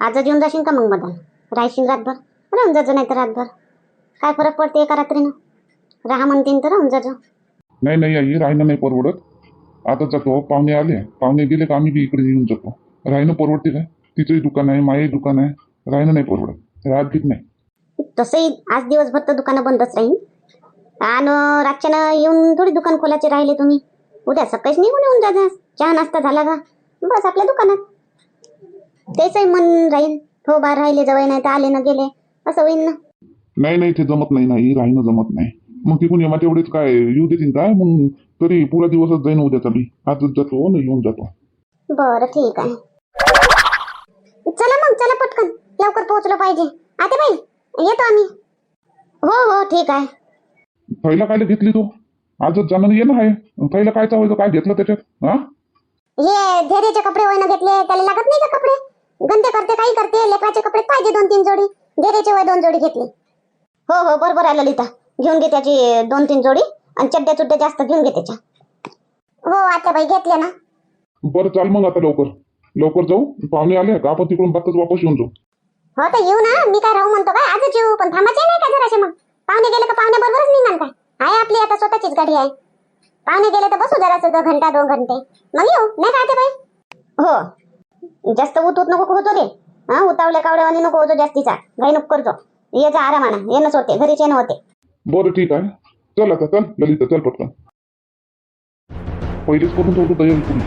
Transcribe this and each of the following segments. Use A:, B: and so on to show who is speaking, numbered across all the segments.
A: आजच येऊन जाशील का मग मदन राहशील रातभर? राहून जाजो नाही तर रातभर. काय फरक पडते एका रात्रीनं? राहा म्हणतीन तर राहून जाजो
B: नाही नाही आई राहणं नाही परवडत. आता जातो पाहुणे आले. पाहुणे गेले का आम्ही बी इकडे येऊन जातो. राहणं परवडते काय? तिचंही दुकान आहे मायही दुकान आहे. राहणं नाही परवडत. राहत घेत नाही.
A: तसंही आज दिवसभर तर दुकानं बंदच राहील आणि रातच्यानं येऊन थोडी दुकान खोलाचे राहिले तुम्ही. उद्या सकाळीच निघून येऊन जा. चहा नाश्ता झाला का? बस आपल्या दुकानात. त्याचंही मन राहील. हो बाहेर राहिले जवळ नाही तर आले ना गेले. असं होईल ना.
B: नाही नाही ते जमत नाही नाही राहणं जमत नाही. मग तिकून येमा तेवढेच काय येऊ देतील काय? मग तरी पुरा दिवसच जाईन उद्याचा बी आजच जातो ना येऊन जातो.
A: बरं ठीक आहे. चला मग चला पटकन. लवकर पोहोचलो पाहिजे. आता बाई येतो आम्ही. हो हो ठीक आहे.
B: पहिला काय घेतली तू? आजच जाणं येणं आहे पहिला काय चावायचं काय घेतलं त्याच्यात? हा?
A: हे धैर्याचे कपडे वयनं घेतले त्याला लागत नाही का कपडे? गंदे करते काही करते लेकराचे कपडे पाहिजे दोन तीन जोडी धैर्याचे वय दोन जोडी घेतले. हो हो बरोबर आहे ललिता. घेऊन घे त्याची दोन तीन जोडी आणि चड्ड्या चुड्ड्या जास्त घेऊन घे त्याच्या. हो आता बाई घेतले ना.
B: बरं चाल मग आता लवकर. लवकर जाऊ. पाहुणे आले का आपण तिकडून बातच वापस येऊन जाऊ.
A: हो तर येऊ ना. मी काय राहू म्हणतो काय? आजच येऊ. पण थांबायचे नाही का जराशे मग? पाहुणे गेले का पाहुणे बरोबरच निघाल काय? आहे आपली आता स्वतःचीच गाडी आहे. पाहुणे गेले तर बसू जरासं दोन घंटा दोन घंटे. मग येऊ. नाही का आता बाई. हो. जास्त उत उत नको होतो रे हा उतावल्या कावड्यावानी नको होतो जास्तीचा. घाई नको करतो. ये जा आरामानं. येणंच होते घरीच येणं होते.
B: बरं ठीक आहे. चल आता चल. ललिता चल पटकन. पहिलेच करून ठेवतो तयारी तुम्ही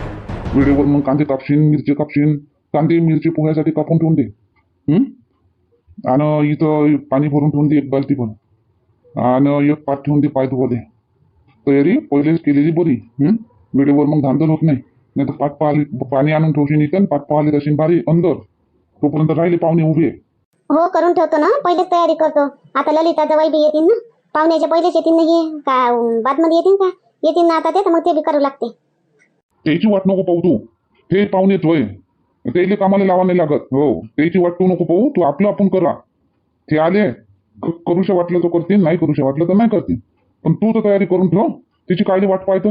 B: वेळेवर मग कांदे कापशीन मिरची कापशीन. कांदे मिरची पोह्यासाठी कापून ठेवून दे. आणि इथं पाणी भरून ठेवून दे एक बालती पण. आणि एक पाठ ठेवून दे पाय धुवा दे तयारी पहिलेच केलेली बरी. वेळेवर मग धांदल होत नाही. नाही तर पाठ पाहिली पाणी आणून ठेवशील इथं पाठ पाहिले तशी बारी अंदर तोपर्यंत राहिले पाहुणे उभे
A: हो करून ठेवतो ना पहिलेच तयारी करतो आता ललिता जवळ बी येतील ना पाहुण्याच्या पहिलेच येतील ना हे का बादमध्ये येतील का येतील ना आता ते तर मग ते बी करू लागते
B: त्याची वाट नको पाहू तू हे पाहुणेच होय त्याला कामाला लावा नाही लागत हो त्याची वाट तू नको पाहू तू आपलं आपण करा ते आले करूशा वाटलं तर करतील नाही करूशा वाटलं तर नाही करतील पण तू तर तयारी करून ठेव त्याची काळजी वाट पाहतो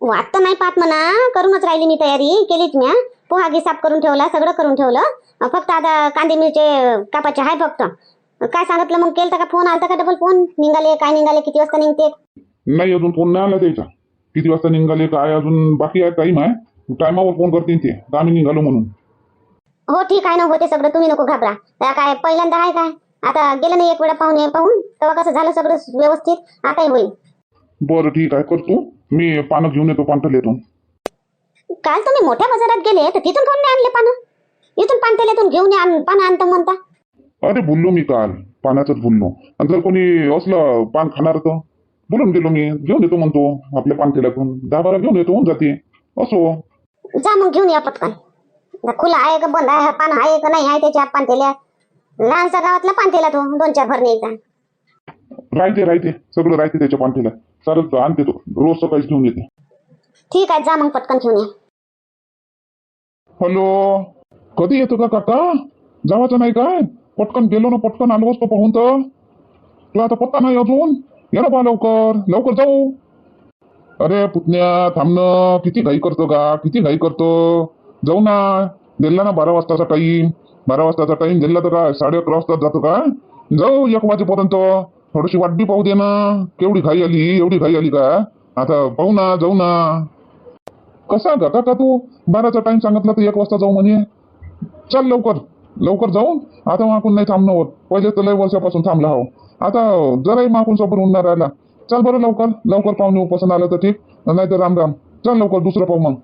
A: वाटत नाही पाहत म्हणा. करूनच राहिली मी तयारी. केलीच म्या पोहा गी साफ करून ठेवला सगळं करून ठेवलं. फक्त आता कांदे मिरचे कापाचे आहे फक्त. काय सांगितलं मग? केलं का फोन? आलता का डबल फोन निघाले काय निघाले किती वाजता निघते?
B: नाही अजून फोन नाही आला त्याचा. किती वाजता निघाले काय अजून बाकी आहे टाईम आहे. टायमावर फोन करतील ते. आम्ही निघालो म्हणून.
A: हो ठीक आहे ना होते सगळं. तुम्ही नको घाबरा. काय पहिल्यांदा आहे काय? आता गेलं नाही एक वेळा पाहुणे पाहून? तेव्हा कसं झालं सगळं व्यवस्थित? आताही होईल.
B: बरं ठीक आहे. करतो. मी पानं घेऊन येतो पांठलेतून
A: काल तुम्ही मोठ्या बाजारात गेले तर तिथून कोण नाही आणले पानं? इथून पानतेल्यातून घेऊन या आण- पानं आणतो म्हणता.
B: अरे बोललो मी काल. पाण्याचंच बोललो. आणि जर कोणी असलं पान खाणार तर? बोलून गेलो मी. घेऊन येतो म्हणतो आपल्या पानतेल्यातून दहा बारा घेऊन येतो होऊन जाते. असो.
A: जा मग घेऊन या पटकन. आता खुला आहे का बंद आहे? पान आहे का नाही आहे त्याच्या पानतेल्या लहानसा गावातला पानतेला तो दोन चार भरणे एकदा
B: राहते राहते. सगळं राहते त्याच्या पांठीला. चालत आणते तो. रोज सकाळीच घेऊन येते.
A: ठीक आहे जा मग पटकन घेऊन या.
B: हॅलो? कधी येतो का काका? जावाचं नाही काय? पटकन गेलो ना पटकन आलो असतो पाहून तर. तुला आता पत्ता नाही अजून? ये ना बा लवकर. लवकर जाऊ. अरे पुतण्या थांबणं किती घाई करतो का किती घाई करतो. जाऊ ना. दिला ना बारा वाजताचा टाईम बारा वाजताचा टाईम दिला तर काय? साडे अकरा वाजता जातो का? जाऊ एक वाजेपर्यंत. थोडीशी वाटबी पाहू दे ना. केवढी घाई आली एवढी घाई आली का? आता पाहू ना जाऊ ना. कसा गा? काका तू? बाराचा टाइम सांगितला तर एक वाजता जाऊ म्हणे. चल लवकर. लवकर जाऊन आता माकून नाही थांबणं होत. पहिले तर लय वर्षापासून थांबला हो. आता जराही माकून सोबत उन्हा राहिला. चल बरं लवकर. लवकर पाहुणे पसंत आलं तर ठीक. नाही तर राम राम. चल लवकर दुसरं पाहू मग.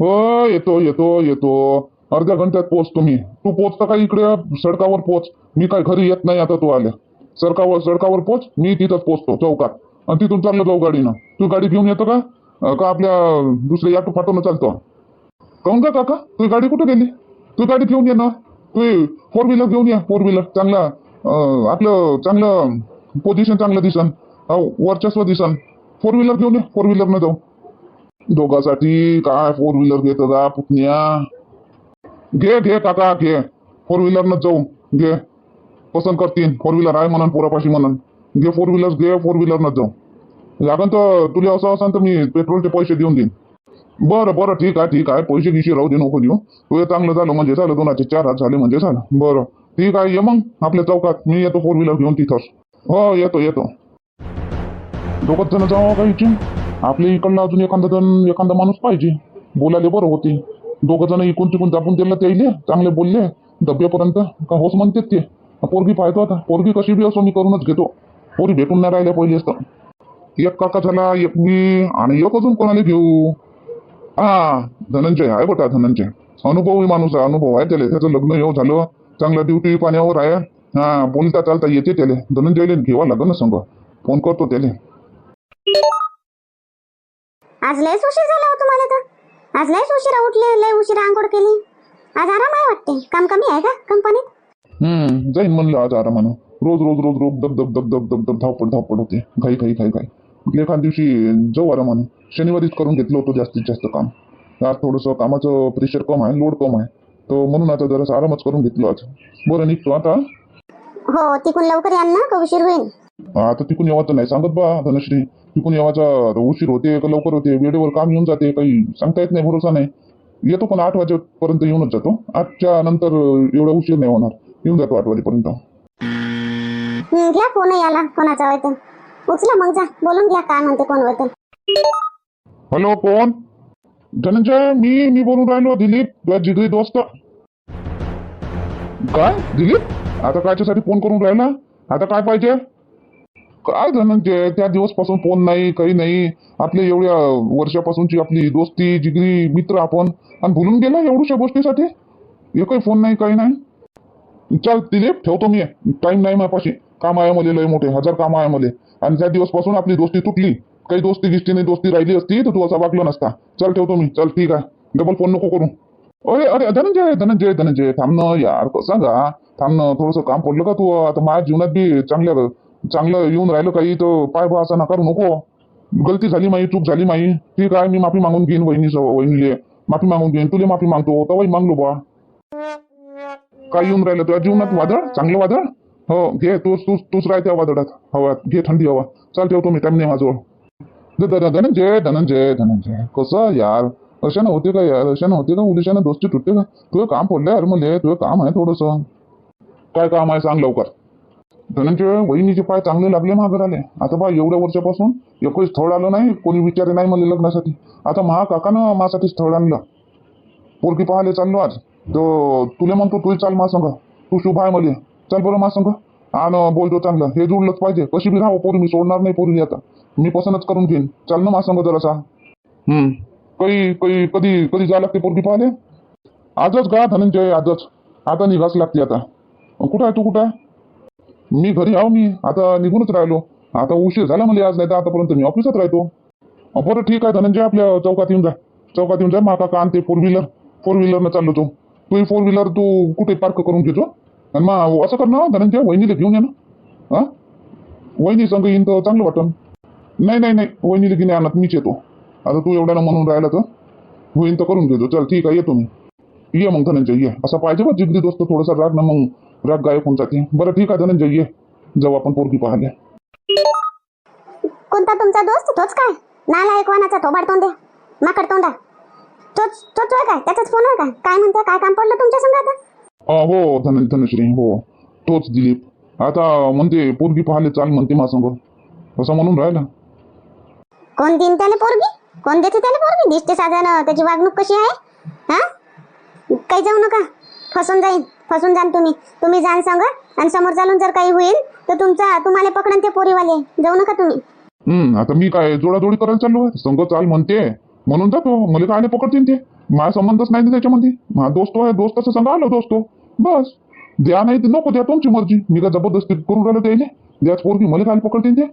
B: हो येतो येतो येतो. अर्ध्या घंट्यात पोच तुम्ही तू पोचता का इकडे? सडकावर पोच मी काय घरी येत नाही आता तू आल्या. सडकावर सडकावर पोच मी तिथंच पोचतो चौकात. आणि तिथून चाललं जाऊ गाडीनं. तू गाडी घेऊन येतो का? अं, का आपल्या दुसऱ्या ऑटो फाटोनं चालतो? काऊन का काका? तुझी गाडी कुठे गेली? तू गाडी घेऊन ये ना. तू फोर व्हीलर घेऊन ये फोर व्हीलर चांगला अं, आपलं चांगलं पोझिशन चांगलं दिसन. हो वर्चस्व दिसन. फोर व्हीलर घेऊन ये फोर व्हीलरनं जाऊ. दोघांसाठी काय फोर व्हीलर घेत का पुतण्या? घे घे काका घे. फोर व्हीलरनं जाऊ. घे. पसंत करतील फोर व्हीलर आहे म्हणून पोरापाशी म्हणून. घे फोर व्हीलर घे फोर व्हीलरनं जाऊ. लागन तर तुला असं असेल तर मी पेट्रोलचे पैसे देऊन देईन. बरं बरं ठीक आहे ठीक आहे. पैसे गिशी राहू दे नको देऊ. तुझं हे चांगलं झालं म्हणजे झालं दोनाचे चार हात झाले म्हणजे झालं. बरं ठीक आहे ये मग आपल्या चौकात. मी येतो फोर व्हीलर घेऊन तिथंच. हो येतो येतो. दोघंच जण जाऊ का इथे आपल्या इकडला अजून एखादा जण एखादा माणूस पाहिजे. बोलायला बरं होते. दोघं जण इकून तिकून दाबून दिलं ते चांगले बोलले. डब्यापर्यंत का होस म्हणतात ते. पोरगी पाहतो आता. पोरगी कशी बी असो मी करूनच घेतो. पोरी भेटून नाही राहिल्या पहिली असतं. एक काका झाला एक मी आणि एक अजून कोणाला घेऊ? हा धनंजय आहे बटा धनंजय. अनुभवी माणूस आहे अनुभव आहे त्याला. त्याचं लग्न येऊ झालं. चांगलं ड्युटी पाण्यावर आहे. हा बोलता चालता येते त्याला. धनंजयला घेवा लागेल ना फोन करतो त्याला.
A: आज लयच उशीर झाला हो तुम्हाला तर. आज लयच उशिरा उठले लय उशिरा आंघोळ केली. आज आराम आहे वाटते. काम कमी आहे का कंपनीत?
B: हम्म जाईन म्हणलं आज आरामानं. रोज रोज रोज रोज दब दब दब दब दब दब धावपड धावपड होते. घाई घाई घाई घाई. एखाद दिवशी जाऊ आरामानं. शनिवारीच करून घेतलं होतं जास्तीत जास्त काम. आज थोडंसं कामाचं प्रेशर कम आहे लोड कम आहे. तर म्हणून आता जरासं आरामच करून घेतलं आज. बरं निघतो आता.
A: हो तिकून लवकर याल ना का उशीर होईल
B: आता तिकून येवाचं नाही सांगत बा धनश्री. तिकून येवाचा उशीर होते का लवकर होते? वेळेवर काम येऊन जाते काही सांगता येत नाही भरोसा नाही. येतो पण आठ वाजेपर्यंत येऊनच जातो. आठच्या नंतर एवढा उशीर नाही होणार. येऊन जातो आठ वाजेपर्यंत
A: घ्या फोन याला कोणाचा होय तर उचला मग जा बोलून घ्या काय म्हणते कोण होतं
B: हॅलो कोण? धनंजय मी मी बोलून राहिलो दिलीप तुझा जिगरी दोस्त. काय? दिलीप? आता कायच्यासाठी फोन करून राहिला? आता काय पाहिजे? काय धनंजय त्या दिवसपासून फोन नाही काही नाही. आपल्या एवढ्या वर्षापासूनची आपली दोस्ती जिगरी मित्र आपण. आणि भुलून गेला एवढ्याशा गोष्टीसाठी? एकही फोन नाही काही नाही. चल दिलीप ठेवतो मी. टाइम नाही मापाशी काम आहे मला लय मोठे. हजार काम आहे मला. आणि त्या दिवसपासून आपली दोस्ती तुटली काही दोस्ती गिस्तीने नाही दोस्ती राहिली असती तर तू असा वागलो नसता. चल ठेवतो मी. चल ठीक आहे. डबल फोन नको करू. अरे अरे धनंजय धनंजय धनंजय. थांबणं यार सांगा? थांबणं थोडंसं काम पडलं का तू? आता माझ्या जीवनात बी चांगल्या चांगलं येऊन राहिलं काही तर पाय बा असं नकार नको. गलती झाली माही चूक झाली माही ठीक आहे मी माफी मागून घेईन वहिनी वहिनीले. माफी मागून घेईन. तुला माफी मागतो. तवाही मागलो बा. काय येऊन राहिलं तुझ्या जीवनात वादळ? चांगलं वादळ? हो घे तूच तूच तूच राह त्या वादळात हवात. घे थंडी हवा. चाल ठेवतो मी टाइम नाही माझ्याजवळ ध- ध- धनंजय धनंजय धनंजय. कसं यार? अशानं होते का यार? अशानं होते का? उद्याच्यानं दोस्ती तुटते का? तुझं काम पडलं यार मले. तुझं काम आहे थोडंसं. काय काम आहे सांग लवकर. धनंजय वहिनीचे पाय चांगले लागले महागर आले. आता बा एवढ्या वर्षापासून एकही स्थळ आलं नाही कोणी विचारे नाही मला लग्नासाठी. आता महा काकानं माझ्यासाठी स्थळ आणलं. पोरगी पाहायला चाललो आज. तर तुला म्हणतो तू चाल मा संग. तू शुभ आहे मला. चल बरं मा संग. आणि बोलतो चांगलं हे जुळलंच पाहिजे. कशी बी राहावं पोरी मी सोडणार नाही पोरी आता. मी पसंतच करून घेईन. चाल ना मा संग जरासा. हम्म. काही काही कधी कधी जायला लागते पोरगी पाहायला? आजच का धनंजय आजच. आता निघाच लागते आता. कुठं आहे तू कुठं आहे? मी घरी आहो मी. आता निघूनच राहिलो. आता उशीर झाला मला आज नाही तर आतापर्यंत मी ऑफिसात राहतो. बरं ठीक आहे धनंजय आपल्या चौकात येऊन जा. चौकात येऊन जा माका का आणते फोर व्हीलर फोर व्हीलरनं चाललो तो. तू फोर व्हीलर तू कुठे पार्क करून घेतो? आणि मग असं कर ना धनंजय वहिनीला घेऊन ये ना. हा? वहिनी संघ येईन तर चांगलं वाटन. नाही नाही नाही वहिनीला घेणे आणत मीच येतो. आता तू एवढ्यानं म्हणून राहिला तर होईन तर करून घेतो चल ठीक आहे येतो मी. ये मग धनंजय ये. असं पाहिजे बा जिगरी दोस्त थोडासा राग ना मग. राग गायब होऊन जाते. बरं ठीक आहे धनंजय ये. जाऊ आपण पोरगी पाहायला.
A: कोणता तुमचा दोस्त? तोच काय? नाला एक वानाचा थोबाड तोंडे माकड तोंडा तोच तोच होय काय? त्याचाच फोन होय काय? काय म्हणते काय काम पडलं तुमच्या संग आता
B: अ, हो धन धनश्री हो. तोच दिलीप. आता म्हणते पोरगी पाहायला चाल म्हणते मा संग असं म्हणून राहिला.
A: कोण देईन त्याला पोरगी? कोण देते त्याला पोरगी? दिसते साधारण त्याची वागणूक कशी आहे? हा? काही जाऊ नका. फसून जाईन. फसून जाण तुम्ही. तुम्ही जाण सांगा आणि समोर चालून जर काही होईल तर तुमचा तुम्हाला पकडन ते पोरीवाले. जाऊ नका तुम्ही.
B: हम्म आता मी काय जोडाजोडी करायला चाललो आहे? संग चाल म्हणते. म्हणून जातो मला काय पकडतील ते. माझा संबंधच नाही त्याच्यामध्ये. माझा दोस्त आहे दोस्ताचं संग आलो दोस्तो. बस. द्या नाही ते नको द्या तुमची मर्जी. मी काय जबरदस्ती करून राहिलो त्याने द्याच पोरगी मला काय पकडतील ते?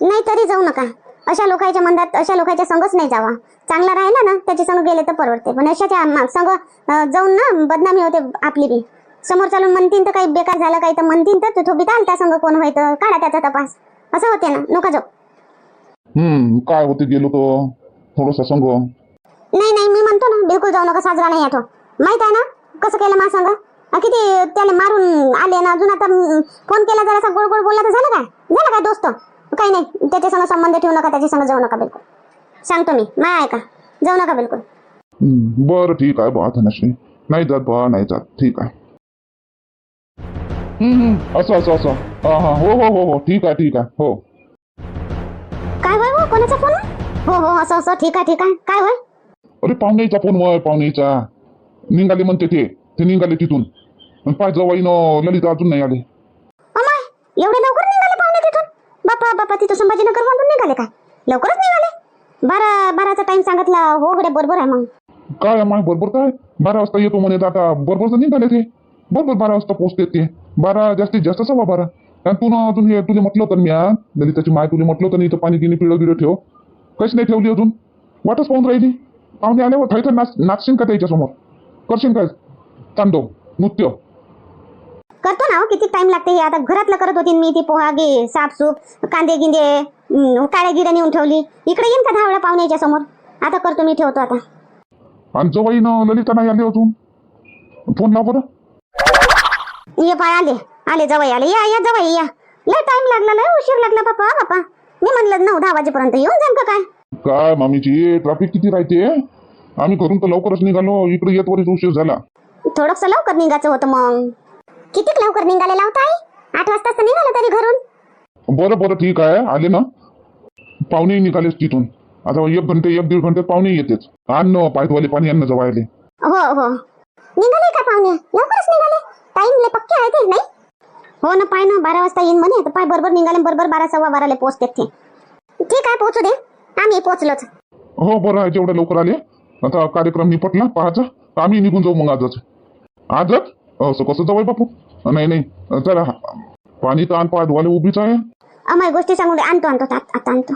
A: नाही तरी जाऊ नका. अशा लोकांच्या मंदात अशा लोकांच्या संगच नाही जावा. चांगला राहिला ना त्याच्या संग गेले तर परवडते. पण अशाच्या संग जाऊन ना बदनामी होते आपली बी. समोर चालून म्हणतीन तर काही बेकार झालं काही तर म्हणतीन तर तू आल त्या संग कोण व्हायचं? काढा त्याचा तपास. असं होते ना. नका जाऊ.
B: हम्म काय होते गेलो तो? थोडंसं संग.
A: नाही नाही मी म्हणतो ना बिलकुल जाऊ नका साजरा नाही आठव माहीत आहे ना कसं केलं मा सांगा? किती त्याला मारून आले ना अजून आता फोन केला जरासा गोड गोड बोलला तर झालं काय? झालं काय दोस्त? काही नाही त्याच्या संग संबंध ठेवू नका त्याच्या संग जाऊ नका बिलकुल. सांगतो मी माय ऐका जाऊ नका बिलकुल.
B: हं, बरं ठीक आहे बा धनश्री नाही जात बा नाही जात ठीक आहे. हं, हं, असं असं असं. हा हा हो हो हो हो ठीक आहे ठीक आहे हो.
A: काय होय हो कोणाचा फोन हो हो असं असं. ठीक आहे ठीक आहे. काय होय?
B: अरे पाहुण्याचा फोन वय पाहुण्याचा. निघाले म्हणते ते. ते निघाले तिथून. आणि पाय जवाईनं ललिता अजून नाही आले.
A: अमाय एवढे लवकर निघाले पाहुणे तिथून? बापा बापा तिथं संभाजीनगर मधून निघाले काय लवकरच निघाले? बारा बाराचा टाइम सांगितला. हो गड्या बरोबर आहे मग.
B: काय माय बरोबर काय? बारा वाजता येतो म्हणे तर आता बरोबर तर निघाले ते. बरोबर बारा वाजता पोहोचते ते. बारा जास्तीत जास्त सव्वा बारा. आणि तू ना अजून हे तुला म्हटलं होतं ना मी आज ललिताची माय तुला म्हटलं होतं ना इथं पाणी गिनी पिळं गिळं ठेव. कशी नाही ठेवली अजून? वाटच पाहून राहिली. पाहुणे आल्यावर थायथर नाच नाचशील का त्याच्यासमोर करशील काय तांडव नृत्य.
A: करतो ना हो किती टाइम लागते हे. आता घरातलं करत होती मी ती पोहा गे साफसूप कांदे गिंदे काळ्या गिड्या नेऊन ठेवली. इकडे येईन का दहा वेळा पाहुण्याच्या समोर? आता करतो मी ठेवतो आता.
B: आणि जवाईनं ललिता नाही आली अजून. फोन लाव बरं.
A: ये पाय आले. आले जवळ आले. या या जवळ या. लय टाइम लागला लय उशीर लागला बापा बापा. मी म्हणलं नऊ दहा वाजेपर्यंत येऊन का काय?
B: काय मामीची ट्रॅफिक किती राहते? आम्ही घरून तर लवकरच निघालो इकडे येत वरच उशीर झाला.
A: थोडस लवकर निघायचं होतं मग. किती लवकर निघाले लावताय आठ वाजताच तर निघालो तरी घरून.
B: बरं बरं ठीक आहे. आले ना? पाहुणे निघालेच तिथून. आता एक घंटे एक दीड घंटे पाहुणे येतेच. आण न पायथवाले पाणी आण जवळ आले.
A: हो हो. निघाले का पाहुणे? लवकरच निघाले. टाइम ले पक्के आहे ते नाही? हो ना पाय ना बारा वाजता येईन म्हणे. तर पाय बरोबर निघाले बरोबर बारा सव्वा बाराला पोहोचते ते. ठीक आहे पोहोचू दे. आम्ही पोहोचलोच.
B: हो बरं आहे जेवढ्या लवकर आले. आता कार्यक्रम निपटला पाहायचा. आम्ही निघून जाऊ मग आजच. आजच? असं कसं जवळ बापू? नाही नाही. चला पाणी तर आण पाय धुवाले उभीच आहे.
A: अमाय गोष्टी सांगू दे. आणतो आणतो आता आणतो.